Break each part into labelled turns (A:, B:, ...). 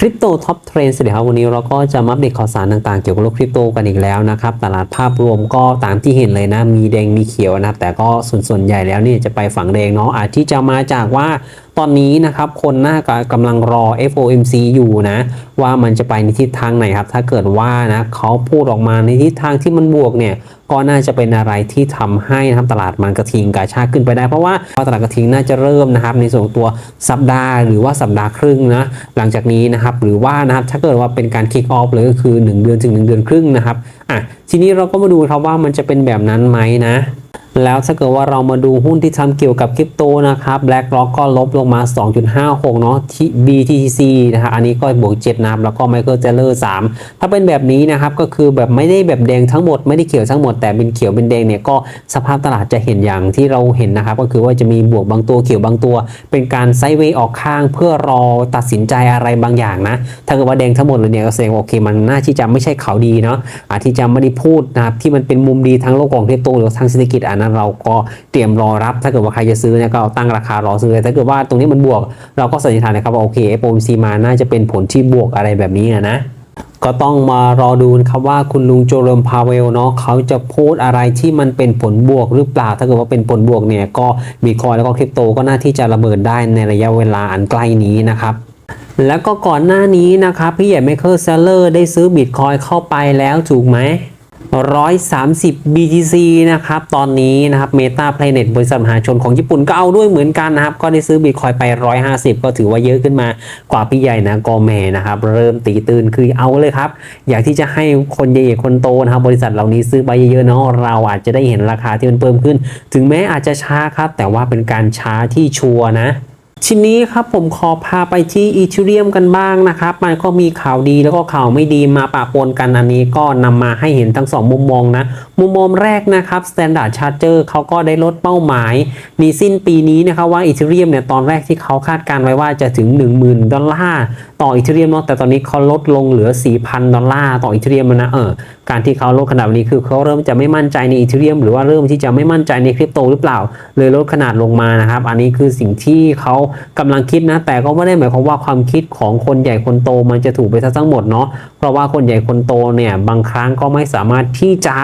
A: คริปโตท็อปเทรนด์สวัสดีครับวันนี้เราก็จะมาอัปเดตข่าวสารต่างๆ เกี่ยวกับโลกคริปโตกันอีกแล้วนะครับ ตลาดภาพรวมก็ตามที่เห็นเลยนะ มีแดงมีเขียวนะครับแต่ก็ส่วนส่วนใหญ่แล้วเนี่ยจะไปฝั่งแดงเนาะอาจที่จะมาจากว่า ตอนนี้นะครับคนน่ากำลังรอ FOMC อยู่นะว่ามันจะไปในทิศทางไหนครับ ถ้าเกิดว่านะเขาพูดออกมาในทิศทางที่มันบวกเนี่ยก็น่าจะเป็นอะไรที่ทำให้นะครับตลาดมันกระทิงกาชาขึ้นไปได้เพราะว่าตลาดกระทิงน่าจะเริ่มนะครับในส่วนของตัวสัปดาห์หรือว่าสัปดาห์ครึ่งนะหลังจากนี้นะครับหรือว่านะครับถ้าเกิดว่าเป็นการ kick off เลยก็คือ 1 เดือนถึง 1 เดือนครึ่งนะครับอะทีนี้เราก็มาดูครับว่ามันจะเป็นแบบนั้นไหมนะ แล้วถ้าเกิดว่าเรามาดูหุ้นที่ทำเกี่ยวกับคริปโตนะครับ BlackRock ก็ลบลงมา 2.56 เนาะ BTC นะครับอันนี้ก็บวก 7 นะครับ แล้วก็ Michael Saylor 3 ถ้าเป็นแบบนี้นะครับ ก็คือแบบไม่ได้แบบแดงทั้งหมด ไม่ได้เขียวทั้งหมด แต่เป็นเขียวเป็นแดงเนี่ยก็สภาพตลาดจะเห็นอย่างที่เราเห็นนะครับ ก็คือว่าจะมีบวกบางตัวเขียวบางตัว เป็นการไซด์เวย์ออกข้างเพื่อรอตัดสินใจอะไรบางอย่างนะ ถ้าเกิดว่าแดงทั้งหมดเลยเนี่ยก็แสดงว่าโอเคมันน่าที่จะไม่ใช่ข่าวดีเนาะอาจที่จะไม่ได้พูดนะครับที่มันเป็นมุมดีทั้งโลกของคริปโตหรือทางเศรษฐกิจอันนั้นเราก็เตรียมรอรับ ถ้าเกิดว่าใครจะซื้อเนี่ยก็ตั้งราคารอซื้อเลยถ้าเกิดว่าตรงนี้มันบวก เราก็สันนิษฐานนะครับว่าโอเค FOMC มาน่าจะเป็นผลที่บวกอะไรแบบนี้นะก็ต้องมารอดูนะครับว่าคุณลุงโจเรมพาเวลเนาะเขาจะพูดอะไรที่มันเป็นผลบวกหรือเปล่า ถ้าเกิดว่าเป็นผลบวกเนี่ยก็บิตคอยแล้วก็คริปโตก็น่าที่จะระเบิดได้ในระยะเวลาอันใกล้นี้นะครับแล้วก็ก่อนหน้านี้นะครับพี่ใหญ่ไมเคิลเซลเลอร์ได้ซื้อบิตคอยเข้าไปแล้วถูกไหม 130 BTC นะครับ ตอนนี้นะครับ Meta Planet บริษัทมหาชนของญี่ปุ่นก็เอาด้วยเหมือนกันนะครับ ก็ได้ซื้อบิตคอยไป 150 ก็ถือว่าเยอะขึ้นมากว่าพี่ใหญ่นะกอแม่นะครับ เริ่มตีตื่นคือเอาเลยครับ อยากที่จะให้คนใหญ่คนโตนะครับ บริษัทเหล่านี้ซื้อไปเยอะๆเนาะเราอาจจะได้เห็นราคาที่มันเพิ่มขึ้น ถึงแม้อาจจะช้าครับ แต่ว่าเป็นการช้าที่ชัวร์นะ ทีนี้ครับผมขอพาไปที่อีเทเรียมกันบ้างนะครับ มันก็มีข่าวดีแล้วก็ข่าวไม่ดีมาปะปนกันอันนี้ก็นำมาให้เห็นทั้งสองมุมมองนะ มุมมองแรกนะครับ Standard Charger เขาก็ได้ลดเป้าหมายในสิ้นปีนี้นะครับว่าอีเทเรียมเนี่ยตอนแรกที่เขาคาดการไว้ว่าจะถึง 10,000 ดอลลาร์ต่ออีเทเรียมเนาะแต่ตอนนี้เขาลดลงเหลือ 4,000 ดอลลาร์ต่ออีเทเรียมนะเออ การที่เขาลดขนาดนี้คือเขาเริ่มจะไม่มั่นใจในอีเทเรียมหรือว่าเริ่มที่จะไม่มั่นใจในคริปโตหรือเปล่า เลยลดขนาดลงมานะครับ อันนี้คือสิ่งที่เขากำลังคิดนะ แต่ก็ไม่ได้หมายความว่าความคิดของคนใหญ่คนโตมันจะถูกไปซะทั้งหมดเนาะเพราะว่าคนใหญ่คนโตเนี่ยบางครั้งก็ไม่สามารถที่จะ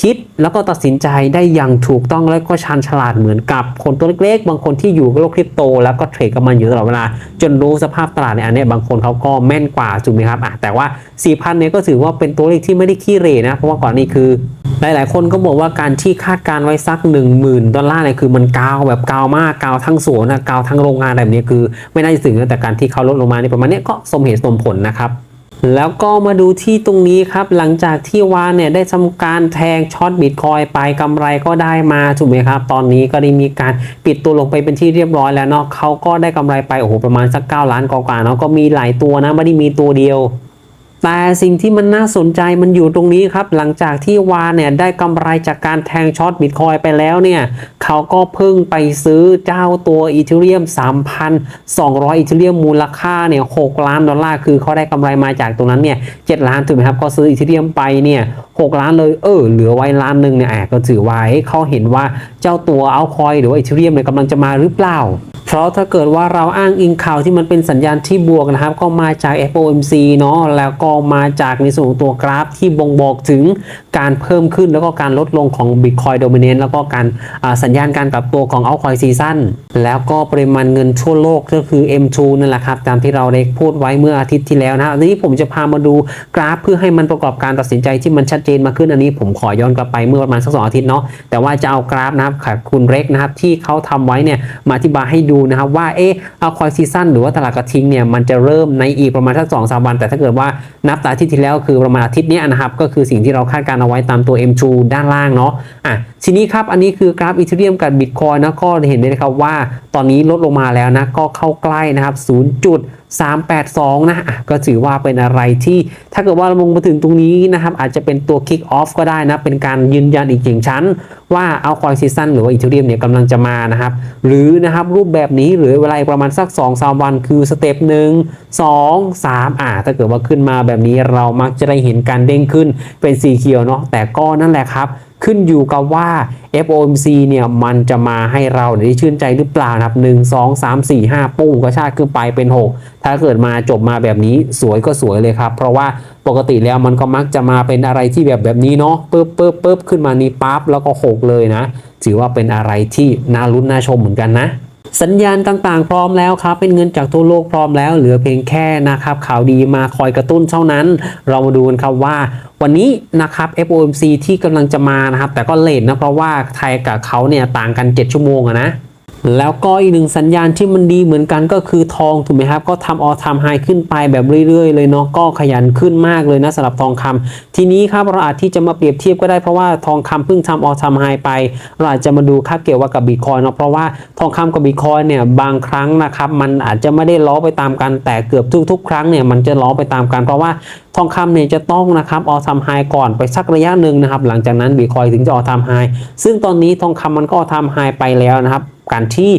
A: คิดแล้วก็ตัดสินใจได้อย่างถูกต้องและก็ชันฉลาดเหมือนกับคนตัวเล็กๆ บางคนที่อยู่กับโลกคริปโต แล้วก็เทรดกับมันอยู่ตลอดเวลา จนรู้สภาพตลาดในอันเนี้ยบางคนเขาก็แม่นกว่าถูกไหมครับอะแต่ว่า 4,000เนี่ยก็ถือว่าเป็นตัวเลขที่ไม่ได้ขี้เหร่นะ เพราะว่าก่อนนี้คือ หลายๆ คนก็บอกว่าการที่คาดการไว้สัก 10,000 ดอลลาร์เนี่ยคือมันกาวแบบกาวมากกาวทั้งสวนนะกาวทั้งโรงงานแบบนี้คือ ไม่น่าจะถึงแต่การที่เขาลดลงมาในประมาณนี้ก็สมเหตุสมผลนะครับ แล้วก็มาดูที่ตรงนี้ครับ หลังจากที่วานเนี่ยได้ทำการแทงช็อตบิตคอยไปกำไรก็ได้มาถูกไหมครับ ตอนนี้ก็ได้มีการปิดตัวลงไปเป็นที่เรียบร้อยแล้วเนาะเขาก็ได้กำไรไปโอ้โหประมาณสัก 9 ล้านกว่าๆเนาะก็มีหลายตัวนะไม่ได้มีตัวเดียว แต่สิ่งที่มันน่าสนใจมันอยู่ตรงนี้ครับ หลังจากที่วานเนี่ยได้กำไรจากการแทงช็อตบิตคอยไปแล้วเนี่ยเขาก็เพิ่งไปซื้อเจ้าตัวอีเทเรียม 3,200 อีเทเรียมมูลค่าเนี่ย6ล้านดอลลาร์คือเขาได้กำไรมาจากตรงนั้นเนี่ย7ล้านถูกไหมครับก็ซื้ออีเทเรียมไปเนี่ย6ล้านเลยเออเหลือไว้ล้านหนึ่งเนี่ยอะก็ถือไว้เขาเห็นว่าเจ้าตัวเอาคอยหรือว่าอีเทเรียมเนี่ยกำลังจะมาหรือเปล่า เพราะถ้าเกิดว่าเราอ้างอิงข่าวที่มันเป็นสัญญาณที่บวกนะครับ ก็มาจาก FOMC เนาะแล้วก็มาจากในส่วนของตัวกราฟที่บ่งบอกถึงการเพิ่มขึ้นแล้วก็การลดลงของ Bitcoin Dominance แล้วก็การสัญญาณการปรับตัวของ Altcoin Season แล้วก็ปริมาณเงินทั่วโลกก็คือ M2 นั่นแหละครับ ตามที่เราได้พูดไว้เมื่ออาทิตย์ที่แล้วนะครับทีนี้ผมจะพามาดูกราฟเพื่อให้มันประกอบการตัดสินใจที่มันชัดเจนมาขึ้นอันนี้ ผมขอย้อนกลับไปเมื่อประมาณสักสองอาทิตย์เนาะแต่ว่าจะเอากราฟนะครับค่ะคุณเร็กนะครับที่เขาทำไว้เนี่ยมาอธิบายให้ดูนะครับว่าเออเอาคอยซีซั่นหรือว่าตลาดกระทิงเนี่ยมันจะเริ่มในอีกประมาณสักสองสามวัน แต่ถ้าเกิดว่านับแต่อาทิตย์ที่แล้วคือประมาณอาทิตย์นี้นะครับก็คือสิ่งที่เราคาดการณ์เอาไว้ตามตัว M2 ด้านล่างเนาะอะทีนี้ครับอันนี้คือกราฟอีเทเรียมกับบิตคอยนะก็เห็นได้นะครับว่าตอนนี้ลดลงมาแล้วนะก็เข้าใกล้นะครับ 382 นะอะก็ถือว่าเป็นอะไรที่ถ้าเกิดว่าเราลงมาถึงตรงนี้นะครับ อาจจะเป็นตัว kick off ก็ได้นะ เป็นการยืนยันอีกอย่างชั้น ว่าเอาคอยซีซันหรือว่าอีเทเรียมเนี่ยกำลังจะมานะครับ หรือนะครับรูปแบบนี้หรือเวลาประมาณสัก 2 3 วันคือสเต็ปหนึ่งสองสามอ่าถ้าเกิดว่าขึ้นมาแบบนี้เรามักจะได้เห็นการเด้งขึ้นเป็นสีเขียวเนาะแต่ก็นั่นแหละครับ ขึ้นอยู่กับว่า FOMC เนี่ยมันจะมาให้เราได้ชื่นใจหรือเปล่านะครับ1 2 3 4 5ปุ้งกระชากขึ้นไปเป็น 6 ถ้าเกิดมาจบมาแบบนี้สวยก็สวยเลยครับ เพราะว่าปกติแล้วมันก็มักจะมาเป็นอะไรที่แบบแบบนี้เนาะปึ๊บปึ๊บปึ๊บขึ้นมานี่ปั๊บแล้วก็ 6 เลยนะ ถือว่าเป็นอะไรที่น่ารุ้นน่าชมเหมือนกันนะ สัญญาณต่างๆ พร้อมแล้วครับ เป็นเงินจากทั่วโลกพร้อมแล้ว เหลือเพียงแค่นะครับ ข่าวดีมาคอยกระตุ้นเท่านั้น เรามาดูกันครับว่า วันนี้นะครับ FOMC ที่กำลังจะมานะครับ แต่ก็เลทนะเพราะว่าไทยกับเขาเนี่ยต่างกัน 7 ชั่วโมงอะนะ แล้วก็อีกหนึ่งสัญญาณที่มันดีเหมือนกันก็คือทองถูกไหมครับ ก็ทำออทำไฮขึ้นไปแบบเรื่อยๆ เลยเนาะก็ขยันขึ้นมากเลยนะสำหรับทองคำทีนี้ครับเราอาจที่จะมาเปรียบเทียบก็ได้เพราะว่าทองคำเพิ่งทำออทำไฮไปเราอาจจะมาดูค่าเกี่ยวกับบิตคอยเนาะเพราะว่าทองคำกับบิตคอยเนี่ยบางครั้งนะครับมันอาจจะไม่ได้ล้อไปตามกันแต่เกือบทุกๆ ครั้งเนี่ยมันจะล้อไปตามกันเพราะว่าทองคำเนี่ยจะต้องนะครับออทำไฮก่อนไปสักระยะหนึ่งนะครับหลังจากนั้นบิตคอยถึงจะออทำไฮซึ่งตอนนี้ทองคำมันก็ออทำไฮไปแล้วนะครับ การที่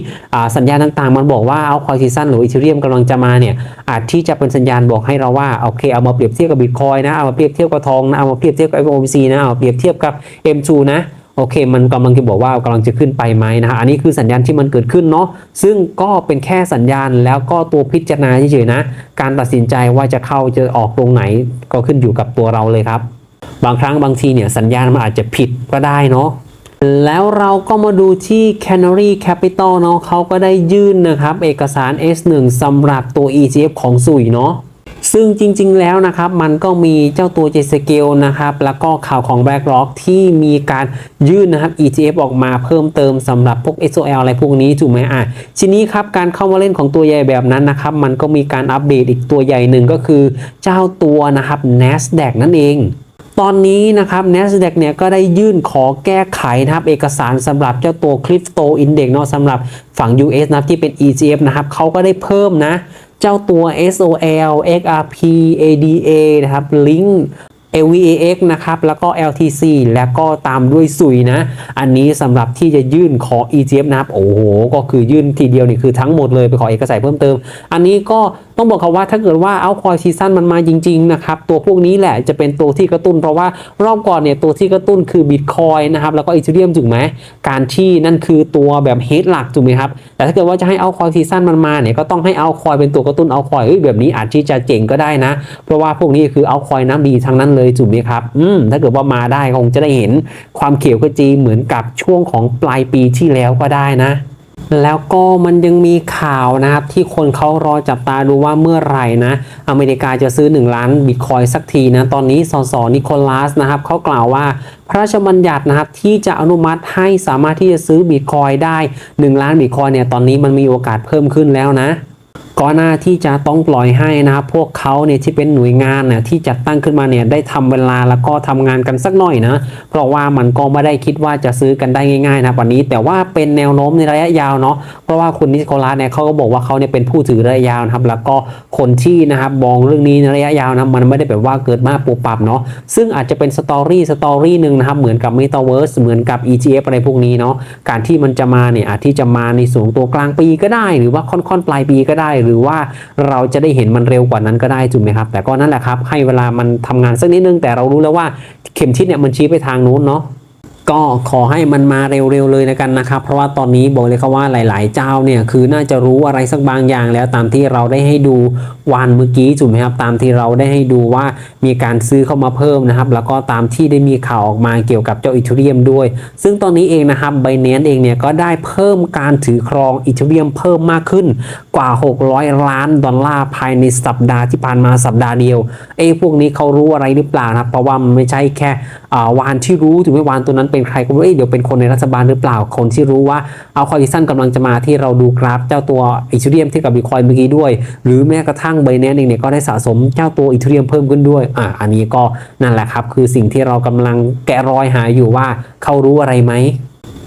A: สัญญาณต่างๆ มันบอกว่าเอาคอยซีซันหรืออีเทเรียมกำลังจะมาเนี่ยอาจที่จะเป็นสัญญาณบอกให้เราว่าโอเคเอามาเปรียบเทียบกับบิตคอยนะเอามาเปรียบเทียบกับทองนะเอามาเปรียบเทียบกับ FOMC นะเอามาเปรียบเทียบกับ M2 นะโอเค มันกำลังจะบอกว่ากำลังจะขึ้นไปไหมนะฮะ อันนี้คือสัญญาณที่มันเกิดขึ้นเนาะ ซึ่งก็เป็นแค่สัญญาณแล้วก็ตัวพิจารณาเฉยๆนะ การตัดสินใจว่าจะเข้าจะออกตรงไหนก็ขึ้นอยู่กับตัวเราเลยครับ บางครั้งบางทีเนี่ยสัญญาณมันอาจจะผิดก็ได้เนาะ แล้วเราก็มาดูที่ Canary Capital เนาะเขาก็ได้ยื่นนะครับ เอกสาร S1 สำหรับตัว ETF ของสุยเนาะซึ่งจริงๆแล้วนะครับ มันก็มีเจ้าตัว j s c a l e นะครับ แล้วก็ข่าวของ BlackRock ที่มีการยื่นนะครับ ETF ออกมาเพิ่มเติมสำหรับพวก SOL อะไรพวกนี้ถูกไหมอะทีนี้ครับ การเข้ามาเล่นของตัวใหญ่แบบนั้นนะครับ มันก็มีการอัปเดตอีกตัวใหญ่หนึ่งก็คือเจ้าตัวนะครับ NASDAQ นั่นเอง ตอนนี้นะครับ NASDAQ เนี่ยก็ได้ยื่นขอแก้ไขนะครับ เอกสารสำหรับเจ้าตัว Crypto Index เนาะสำหรับฝั่ง US นะที่เป็น ETF นะครับเขาก็ได้เพิ่มนะ เจ้าตัว SOL XRP ADA นะครับ Link LVAX นะครับ แล้วก็ LTC แล้วก็ตามด้วยสุยนะ อันนี้สำหรับที่จะยื่นขอ ETF นะครับ โอ้โห ก็คือยื่นทีเดียวนี่คือทั้งหมดเลยไปขอเอกสารเพิ่มเติม อันนี้ก็ ต้องบอกเขาว่าถ้าเกิดว่าเอาคอยซีซั่นมันมาจริงๆนะครับตัวพวกนี้แหละจะเป็นตัวที่กระตุ้น เพราะว่ารอบก่อนเนี่ยตัวที่กระตุ้นคือบิตคอยนะครับแล้วก็อีเทเรียมถูกไหมการที่นั่นคือตัวแบบเฮดหลักถูกไหมครับแต่ถ้าเกิดว่าจะให้เอาคอยซีซั่นมันมาเนี่ยก็ต้องให้เอาคอยเป็นตัวกระตุ้นเอาคอยเอ้ยแบบนี้อาจที่จะเจ๋งก็ได้นะ เพราะว่าพวกนี้คือเอาคอยน้ำดีทั้งนั้นเลยถูกไหมครับอืมถ้าเกิดว่ามาได้คงจะได้เห็นความเขียวขจีเหมือนกับช่วงของปลายปีที่แล้วก็ได้นะ แล้วก็มันยังมีข่าวนะครับที่คนเขารอจับตาดูว่าเมื่อไหร่นะ อเมริกาจะซื้อ 1 ล้านบิตคอยสักทีนะ ตอนนี้สสนิโคลัสนะครับเขากล่าวว่าพระราชบัญญัตินะครับที่จะอนุมัติให้สามารถที่จะซื้อบิตคอยได้ 1 ล้านบิตคอยเนี่ยตอนนี้มันมีโอกาสเพิ่มขึ้นแล้วนะ ก็น่าที่จะต้องปล่อยให้นะครับพวกเขาเนี่ยที่เป็นหน่วยงานเนี่ยที่จัดตั้งขึ้นมาเนี่ยได้ทำเวลาแล้วก็ทำงานกันสักหน่อยนะเพราะว่ามันก็ไม่ได้คิดว่าจะซื้อกันได้ง่ายๆนะวันนี้แต่ว่าเป็นแนวโน้มในระยะยาวเนาะเพราะว่าคุณนิโคลัสเนี่ยเขาก็บอกว่าเขาเนี่ยเป็นผู้ถือระยะยาวนะครับแล้วก็คนที่นะครับมองเรื่องนี้ในระยะยาวนะมันไม่ได้แบบว่าเกิดมาปูปรับเนาะซึ่งอาจจะเป็นสตอรี่สตอรี่หนึ่งนะครับเหมือนกับ Metaverse เหมือนกับ ETF อะไรพวกนี้เนาะการที่มันจะมาเนี่ยอาจที่จะมาในสูงตัวกลางปีก็ได้ หรือว่าค่อนๆปลายปีก็ได้หรือว่าเราจะได้เห็นมันเร็วกว่านั้นก็ได้ถูกไหมครับ แต่ก็นั่นแหละครับให้เวลามันทำงานสักนิดนึงแต่เรารู้แล้วว่าเข็มทิศเนี่ยมันชี้ไปทางนู้นเนาะ ก็ขอให้มันมาเร็วๆเลยนะกันนะครับ เพราะว่าตอนนี้บอกเลยครับว่าหลาย ๆ เจ้าเนี่ยคือน่าจะรู้อะไรสักบางอย่างแล้วตามที่เราได้ให้ดูวันเมื่อกี้ถูกไหมครับตามที่เราได้ให้ดูว่ามีการซื้อเข้ามาเพิ่มนะครับ แล้วก็ตามที่ได้มีข่าวออกมาเกี่ยวกับเจ้าอีเทเรียมด้วย ซึ่งตอนนี้เองนะครับไบแนนเองเนี่ยก็ได้เพิ่มการถือครองอีเทเรียมเพิ่มมากขึ้นกว่า 600 ล้านดอลลาร์ภายในสัปดาห์ที่ผ่านมาสัปดาห์เดียวเอ้พวกนี้เขารู้อะไรหรือเปล่านะเพราะว่ามันไม่ใช่แค่อ่าวานที่รู้ถึงไม่วานตัวนั้นเป็นใครก็ไม่รู้เอ้ยเดี๋ยวเป็นคนในรัฐบาลหรือเปล่าคนที่รู้ว่าเอาคอยซันกำลังจะมาที่เราดูกราฟเจ้าตัวอีทูเรียมที่กับบิตคอยเมื่อกี้ด้วย หรือแม้กระทั่งไบแนนเองเนี่ยก็ได้สะสมเจ้าตัวอีทูเรียมเพิ่มขึ้นด้วยอ่าอันนี้ก็นั่นแหละครับ คือสิ่งที่เรากำลังแกะรอยหาอยู่ว่าเขารู้อะไรไหม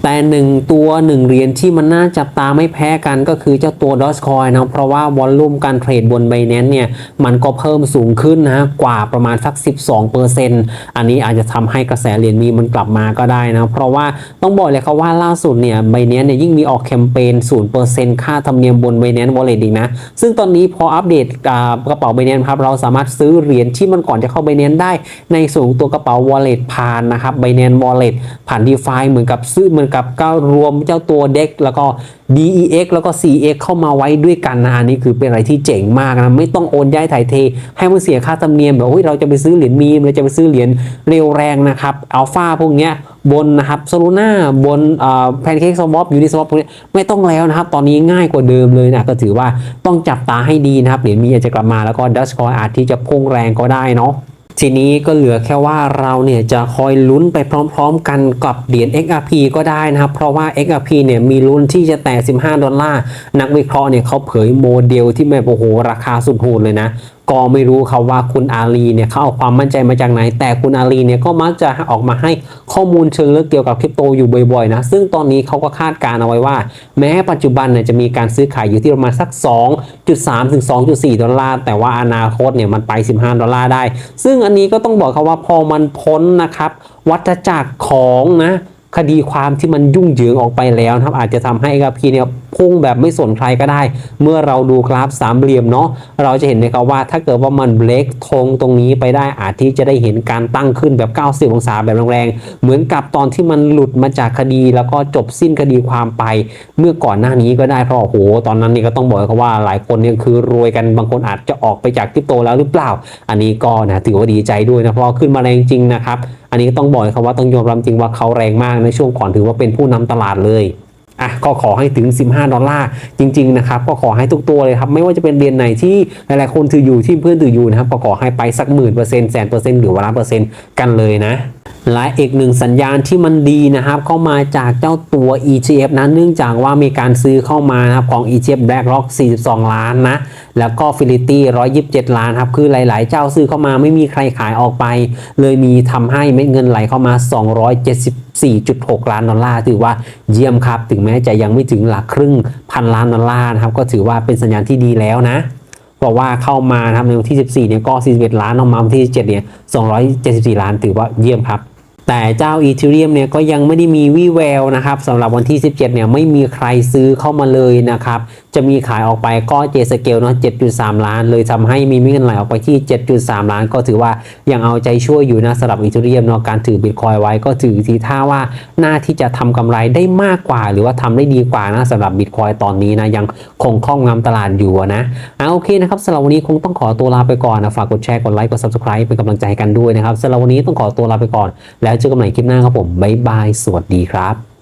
A: แต่หนึ่งตัวหนึ่งเหรียญที่มันน่าจับตาไม่แพ้กันก็คือเจ้าตัว Dogecoin นะเพราะว่าวอลลุ่มการเทรดบน Binance เนี่ยมันก็เพิ่มสูงขึ้นนะกว่าประมาณสัก 12%อันนี้อาจจะทำให้กระแสเหรียญมีมันกลับมาก็ได้นะเพราะว่าต้องบอกเลยครับว่าล่าสุดเนี่ย Binance เนี่ยยิ่งมีออกแคมเปญ0%ค่าธรรมเนียมบน Binance Wallet อีกนะซึ่งตอนนี้พออัปเดตกระเป๋า Binance ครับเราสามารถซื้อเหรียญที่มันก่อนจะเข้า Binance ได้ในส่วนของตัวกระเป๋า Wallet ผ่านนะครับ Binance Wallet ผ่าน DeFi เหมือนกับซื้อเหมือนกับก็รวมเจ้าตัว DEX แล้วก็ DEX แล้วก็ CX เข้ามาไว้ด้วยกันนะอันนี้คือเป็นอะไรที่เจ๋งมากนะไม่ต้องโอนย้ายถ่ายเท ให้มันเสียค่าธรรมเนียมแบบเฮ้ยเราจะไปซื้อเหรียญมีมเราจะไปซื้อเหรียญเร็วแรงนะครับอัลฟาพวกเนี้ยบนนะครับโซลูน่าบนแพนเค้กสวอปยูนิสวอปพวกนี้ไม่ต้องแล้วนะครับ ตอนนี้ง่ายกว่าเดิมเลยนะก็ถือว่าต้องจับตาให้ดีนะครับเหรียญมีอาจจะกลับมาแล้วก็ดัชคอยอาจที่จะพุ่งแรงก็ได้เนาะ ทีนี้ก็เหลือแค่ว่าเราเนี่ยจะคอยลุ้นไปพร้อมๆ กันกับเหรียญ XRP ก็ได้นะครับ เพราะว่า XRP เนี่ยมีลุ้นที่จะแตะ15 ดอลลาร์ นักวิเคราะห์เนี่ยเขาเผยโมเดลที่แบบโอ้โหราคาสุดโหดเลยนะ ก็ไม่รู้ครับว่าคุณอาลีเนี่ยเขาเอาความมั่นใจมาจากไหน แต่คุณอาลีเนี่ยก็มักจะออกมาให้ข้อมูลเชิงลึกเกี่ยวกับคริปโตอยู่บ่อยๆนะซึ่งตอนนี้เขาก็คาดการณ์เอาไว้ว่า แม้ปัจจุบันเนี่ยจะมีการซื้อขายอยู่ที่ประมาณสัก 2.3 ถึง 2.4 ดอลลาร์ แต่ว่าอนาคตเนี่ยมันไป 15 ดอลลาร์ได้ ซึ่งอันนี้ก็ต้องบอกครับว่าพอมันพ้นนะครับวัฏจักรของนะ คดีความที่มันยุ่งเหยิงออกไปแล้วนะครับอาจจะทำให้กับพีเนี่ยพุ่งแบบไม่สนใครก็ได้ เมื่อเราดูกราฟสามเหลี่ยมเนาะเราจะเห็นนะครับว่าถ้าเกิดว่ามันเบรกธงตรงนี้ไปได้อาจที่จะได้เห็นการตั้งขึ้นแบบ 90 องศาแบบแรงๆเหมือนกับตอนที่มันหลุดมาจากคดีแล้วก็จบสิ้นคดีความไป เมื่อก่อนหน้านี้ก็ได้เพราะโอ้โหตอนนั้นนี่ก็ต้องบอกครับว่าหลายคนเนี่ยคือรวยกันบางคนอาจจะออกไปจากคริปโตแล้วหรือเปล่า อันนี้ก็นะถือว่าดีใจด้วยนะเพราะขึ้นมาแรงจริงนะครับ อันนี้ต้องบอกครับว่าต้องยอมรับจริงว่าเขาแรงมากในช่วงก่อนถือว่าเป็นผู้นำตลาดเลยอะก็ขอให้ถึง 15 ดอลลาร์จริง ๆ นะครับ ก็ขอให้ทุกตัวเลยครับ ไม่ว่าจะเป็นเรียนไหนที่หลายๆคนถืออยู่ที่เพื่อนถืออยู่นะครับก็ขอให้ไปสักหมื่นเปอร์เซ็นต์แสนเปอร์เซ็นต์หรือว่าล้านเปอร์เซ็นต์กันเลยนะ และอีกหนึ่งสัญญาณที่มันดีนะครับก็มาจากเจ้าตัว ETF นะเนื่องจากว่ามีการซื้อเข้ามานะครับของ ETF BlackRock 42 ล้านนะ แล้วก็ Fidelity 127 ล้านครับ คือหลาย ๆ เจ้าซื้อเข้ามาไม่มีใครขายออกไป เลยมีทำให้เม็ดเงินไหลเข้ามา 274.6 ล้านดอลลาร์ถือว่าเยี่ยมครับ ถึงแม้จะยังไม่ถึงหลักครึ่งพันล้านดอลลาร์นะครับก็ถือว่าเป็นสัญญาณที่ดีแล้วนะเพราะว่าเข้ามานะครับในวันที่ 14เนี่ยก็41 ล้านออกมาวันที่17เนี่ย274 ล้านถือว่าเยี่ยมครับ แต่เจ้าอีเทเรียมเนี่ยก็ยังไม่ได้มีวี่แววนะครับสำหรับวันที่ 17เนี่ยไม่มีใครซื้อเข้ามาเลยนะครับ จะมีขายออกไปก็เจสเกลเนาะ 7.3 ล้าน เลยทำให้มีเงินไหลออกไปที่ 7.3 ล้าน ก็ถือว่ายังเอาใจช่วยอยู่นะสำหรับอีเทเรียมเนาะการถือบิตคอยไว้ก็ถือทีท่าว่าน่าที่จะทำกำไรได้มากกว่า หรือว่าทำได้ดีกว่านะสำหรับบิตคอยตอนนี้นะยังคงครอบงำตลาดอยู่อะนะอะโอเคนะครับสำหรับวันนี้คงต้องขอตัวลาไปก่อนนะฝากกดแชร์กดไลค์กด subscribe เป็นกำลังใจให้กันด้วยนะครับสำหรับวันนี้ต้องขอตัวลาไปก่อนแล้วเจอกันใหม่คลิปหน้าครับผมบ๊ายบาย สวัสดีครับ